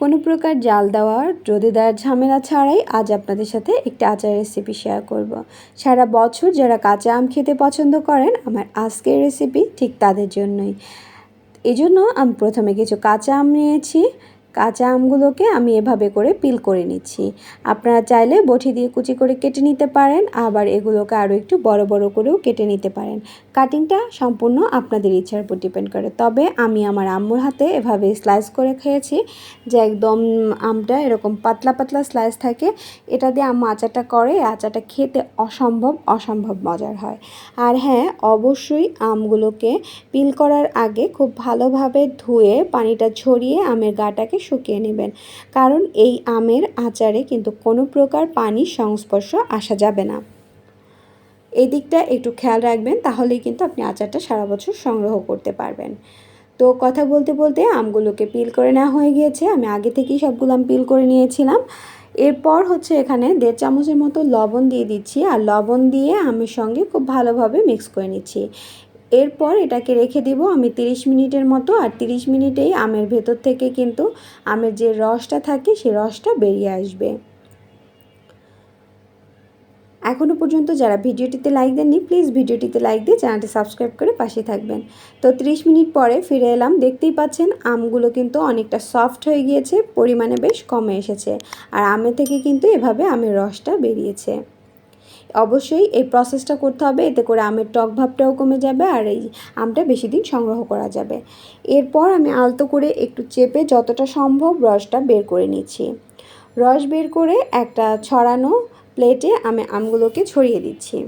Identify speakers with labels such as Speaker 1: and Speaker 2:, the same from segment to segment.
Speaker 1: কোনো প্রকার জাল দেওয়ার, রোদে দেওয়ার ঝামেলা ছাড়াই আজ আপনাদের সাথে একটি আচার রেসিপি শেয়ার করব। সারা বছর যারা কাঁচা আম খেতে পছন্দ করেন, আমার আজকের রেসিপি ঠিক তাদের জন্যই এই জন্য আমি প্রথমে কিছু কাঁচা আম নিয়েছি কাঁচা আমগুলোকে আমি এভাবে করে পিল করে নিচ্ছি। আপনারা চাইলে বটি দিয়ে কুচি করে কেটে নিতে পারেন, আবার এগুলোকে আরও একটু বড় বড় করেও কেটে নিতে পারেন। কাটিংটা সম্পূর্ণ আপনাদের ইচ্ছার উপর ডিপেন্ড করে। তবে আমি আমার আম্মুর হাতে এভাবে স্লাইস করে খেয়েছি যে একদম আমটা এরকম পাতলা পাতলা স্লাইস থাকে, এটা দিয়ে আম্মু আচারটা করে, আচারটা খেতে অসম্ভব অসম্ভব মজার হয়। আর হ্যাঁ অবশ্যই আমগুলোকে পিল করার আগে খুব ভালোভাবে ধুয়ে পানিটা ঝরিয়ে আমের গাটাকে শুকিয়ে নেবেন। কারণ এই আমের আচারে কিন্তু কোনো প্রকার পানির সংস্পর্শ আসা যাবে না। এই দিকটা একটু খেয়াল রাখবেন, তাহলেই কিন্তু আপনি আচারটা সারা বছর সংগ্রহ করতে পারবেন। তো কথা বলতে বলতে আমগুলোকে পিল করে নেওয়া হয়ে গিয়েছে। আমি আগে থেকেই সবগুলো আম পিল করে নিয়েছিলাম। এরপর হচ্ছে এখানে দেড় চামচের মতো লবণ দিয়ে দিচ্ছি। আর লবণ দিয়ে আমের সঙ্গে খুব ভালোভাবে মিক্স করে নিচ্ছি। এরপর এটাকে রেখে দিব আমি 30 মিনিটের মতো, আর 30 মিনিটেই আমের ভেতর থেকে কিন্তু আমের যে রসটা থাকে সেই রসটা বেরিয়ে আসবে। এখনও পর্যন্ত যারা ভিডিওটিতে লাইক দেননি প্লিজ ভিডিওটিতে লাইক দিয়ে চ্যানেলটি সাবস্ক্রাইব করে পাশে থাকবেন। তো 30 মিনিট পরে ফিরে এলাম, দেখতেই পাচ্ছেন আমগুলো কিন্তু অনেকটা সফট হয়ে গিয়েছে, পরিমাণে বেশ কমে এসেছে, আর আমের থেকে কিন্তু এভাবে আমের রসটা বেরিয়েছে। অবশ্যই এই প্রসেসটা করতে হবে, এতে করে আমের টক ভাবটাও কমে যাবে আর এই আমটা বেশি দিন সংগ্রহ করা যাবে। এরপর আমি আলতো করে একটু চেপে যতটা সম্ভব রসটা বের করে নিচ্ছি। রস বের করে একটা ছড়ানো প্লেটে আমি আমগুলোকে ছড়িয়ে দিচ্ছি।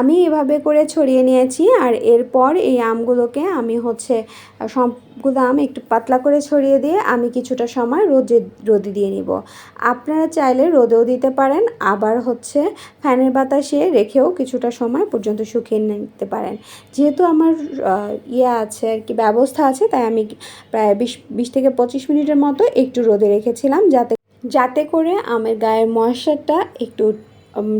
Speaker 1: আমি এভাবে করে ছড়িয়ে নিয়েছি আর এরপর এই আমগুলোকে আমি হচ্ছে, সবগুলো আম একটু পাতলা করে ছড়িয়ে দিয়ে আমি কিছুটা সময় রোদে রোদে দিয়ে নিব। আপনারা চাইলে রোদেও দিতে পারেন, আবার হচ্ছে ফ্যানের বাতাসে রেখেও কিছুটা সময় পর্যন্ত শুকিয়ে নিতে পারেন। যেহেতু আমার ইয়ে আছে আর কি, ব্যবস্থা আছে, তাই আমি প্রায় বিশ বিশ থেকে পঁচিশ মিনিটের মতো একটু রোদে রেখেছিলাম, যাতে যাতে করে আমের গায়ের ময়শ্চারটা একটু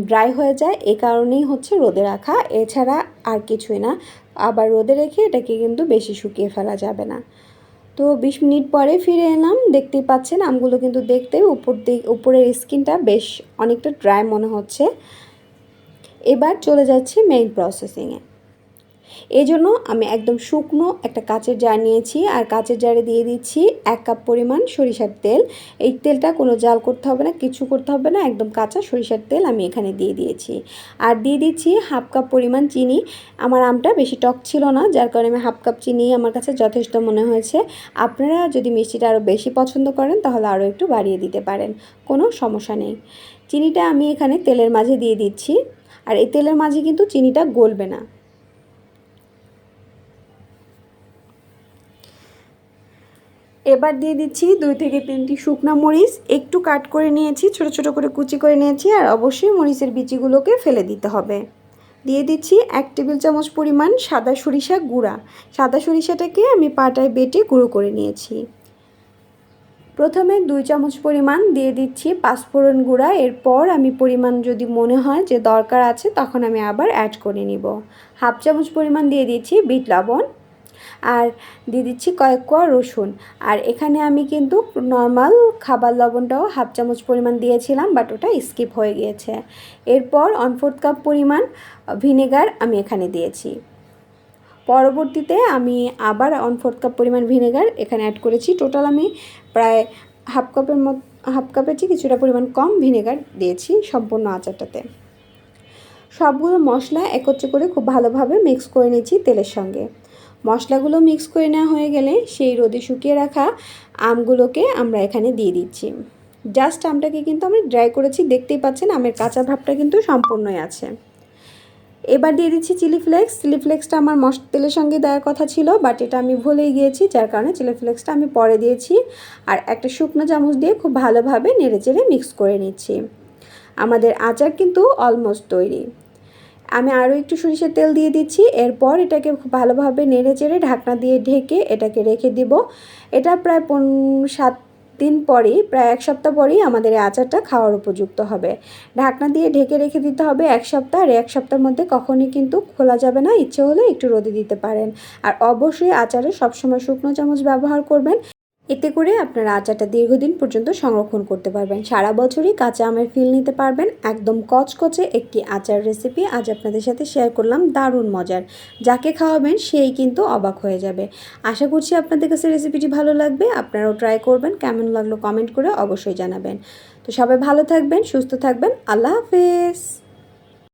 Speaker 1: ড্রাই হয়ে যায়, এ কারণেই হচ্ছে রোদে রাখা। এছাড়া আর কিছুই না। আবার রোদে রেখে এটাকে কিন্তু বেশি শুকিয়ে ফেলা যাবে না। তো বিশ মিনিট পরে ফিরে এলাম। দেখতেই পাচ্ছেন, আমগুলো কিন্তু দেখতে উপর দিক উপরের স্কিনটা বেশ অনেকটা ড্রাই মনে হচ্ছে। এবার চলে যাচ্ছি মেইন প্রসেসিংয়ে এই জন্য আমি একদম শুকনো একটা কাঁচের জার নিয়েছি আর কাঁচের জারে দিয়ে দিচ্ছি এক কাপ পরিমাণ সরিষার তেল। এই তেলটা কোনো জাল করতে হবে না, কিছু করতে হবে না, একদম কাঁচা সরিষার তেল আমি এখানে দিয়ে দিয়েছি। আর দিয়ে দিচ্ছি হাফ কাপ পরিমাণ চিনি। আমার আমটা বেশি টক ছিল না, যার কারণে আমি হাফ কাপ চিনি আমার কাছে যথেষ্ট মনে হয়েছে। আপনারা যদি মিষ্টিটা আরও বেশি পছন্দ করেন, তাহলে আরও একটু বাড়িয়ে দিতে পারেন, কোনো সমস্যা নেই। চিনিটা আমি এখানে তেলের মাঝে দিয়ে দিচ্ছি। আর এই তেলের মাঝে কিন্তু চিনিটা গলবে না। এবার দিয়ে দিচ্ছি দুই থেকে তিনটি শুকনো মরিচ। একটু কাট করে নিয়েছি, ছোট ছোট করে কুচি করে নিয়েছি আর অবশ্যই মরিচের বিচিগুলোকে ফেলে দিতে হবে। দিয়ে দিচ্ছি এক টেবিল চামচ পরিমাণ সাদা সরিষা গুঁড়া। সাদা সরিষাটাকে আমি পাটায় বেটে গুঁড়ো করে নিয়েছি। প্রথমে দুই চামচ পরিমাণ দিয়ে দিচ্ছি পাঁচফোড়ন গুঁড়া। এরপর আমি পরিমাণ যদি মনে হয় যে দরকার আছে, তখন আমি আবার অ্যাড করে নিব। হাফ চামচ পরিমাণ দিয়ে দিচ্ছি বিট লবণ। আর দিয়ে দিচ্ছি কয়েক কোয়া রসুন। আর এখানে আমি কিন্তু নর্মাল খাবার লবণটাও হাফ চামচ পরিমাণ দিয়েছিলাম বাট ওটা স্কিপ হয়ে গিয়েছে। এরপর ওয়ান ফোর্থ কাপ পরিমাণ ভিনেগার আমি এখানে দিয়েছি। পরবর্তীতে আমি আবার ওয়ান ফোর্থ কাপ পরিমাণ ভিনেগার এখানে অ্যাড করেছি। টোটাল আমি প্রায় হাফ কাপের মত হাফ কাপের চেয়ে কিছুটা পরিমাণ কম ভিনেগার দিয়েছি সম্পূর্ণ আচারটাতে। সবগুলো মশলা একত্রে করে খুব ভালোভাবে মিক্স করে নিয়েছি তেলের সঙ্গে। মশলাগুলো মিক্স করে নেওয়া হয়ে গেলে সেই রোদে শুকিয়ে রাখা আমগুলোকে আমরা এখানে দিয়ে দিচ্ছি। জাস্ট আমটাকে কিন্তু আমি ড্রাই করেছি, দেখতেই পাচ্ছেন আমের কাঁচা ভাবটা কিন্তু সম্পূর্ণই আছে। এবার দিয়ে দিচ্ছি চিলি ফ্লেক্স। চিলি ফ্লেক্সটা আমার মশ, তেলের সঙ্গে দেওয়ার কথা ছিল, বাট এটা আমি ভুলেই গিয়েছি, যার কারণে চিলি ফ্লেক্সটা আমি পরে দিয়েছি। আর একটা শুকনো চামচ দিয়ে খুব ভালোভাবে নেড়ে চেড়ে মিক্স করে নিচ্ছি। আমাদের আচার কিন্তু অলমোস্ট তৈরি। আমি আরও একটু সরিষার তেল দিয়ে দিচ্ছি। এরপর এটাকে খুব ভালোভাবে নেড়ে চেড়ে ঢাকনা দিয়ে ঢেকে এটাকে রেখে দিব। এটা প্রায় পন, সাত দিন পরেই, প্রায় এক সপ্তাহ পরেই আমাদের এই আচারটা খাওয়ার উপযুক্ত হবে। ঢাকনা দিয়ে ঢেকে রেখে দিতে হবে এক সপ্তাহ। আর এক সপ্তাহের মধ্যে কখনই কিন্তু খোলা যাবে না। ইচ্ছে হলে একটু রোদে দিতে পারেন। আর অবশ্যই আচারে সবসময় শুকনো চামচ ব্যবহার করবেন। এতে করে আপনারা আচারটা দীর্ঘদিন পর্যন্ত সংরক্ষণ করতে পারবেন। সারা বছরই কাঁচা আমের ফিল নিতে পারবেন। একদম কচকচে একটি আচার রেসিপি আজ আপনাদের সাথে শেয়ার করলাম দারুণ মজার। যাকে খাওয়াবেন সেই কিন্তু অবাক হয়ে যাবে। আশা করছি আপনাদের কাছে রেসিপিটি ভালো লাগবে। আপনারাও ট্রাই করবেন। কেমন লাগল কমেন্ট করে অবশ্যই জানাবেন। তো সবাই ভালো থাকবেন, সুস্থ থাকবেন। আল্লাহ হাফেজ।